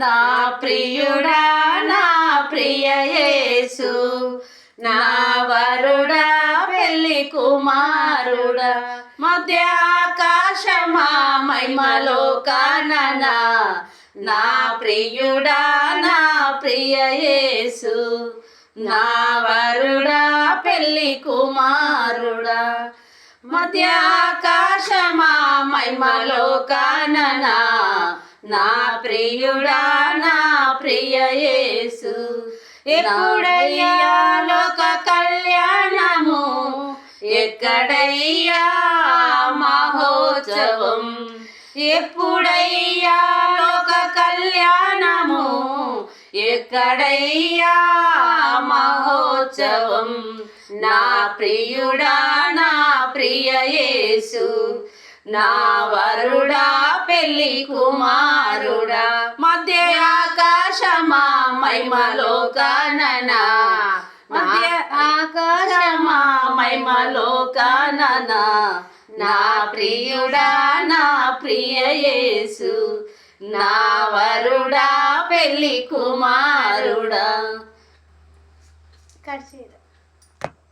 నా ప్రియుడా నా ప్రియ యేసు నా వరుడా పెళ్ళి కుమారుడా మధ్యాకాశమా మహిమలో కాననా నా ప్రియుడా నా ప్రియ యేసు నా వరుడా పెళ్ళి కుమారుడా మధ్యాకాశమా మహిమలో కాననా నా ప్రియుడా నా ప్రియ యేసు. ఎప్పుడయ్యా లోక కళ్యాణము? ఎక్కడయ్యా మహోత్సవం? ఎప్పుడయ్యా లోక కళ్యాణము? ఎక్కడయ్యా మహోత్సవం? నా ప్రియుడా నా ప్రియ యేసు. నా వరుడా పెళ్ళి కుమారుడా మధ్య ఆకాశమా మహిమలో కాననా మధ్య ఆకాశమా మహిమలో కననా నా ప్రియుడా నా ప్రియ యేసు నా వరుడా పెళ్ళి కుమారుడా. కట్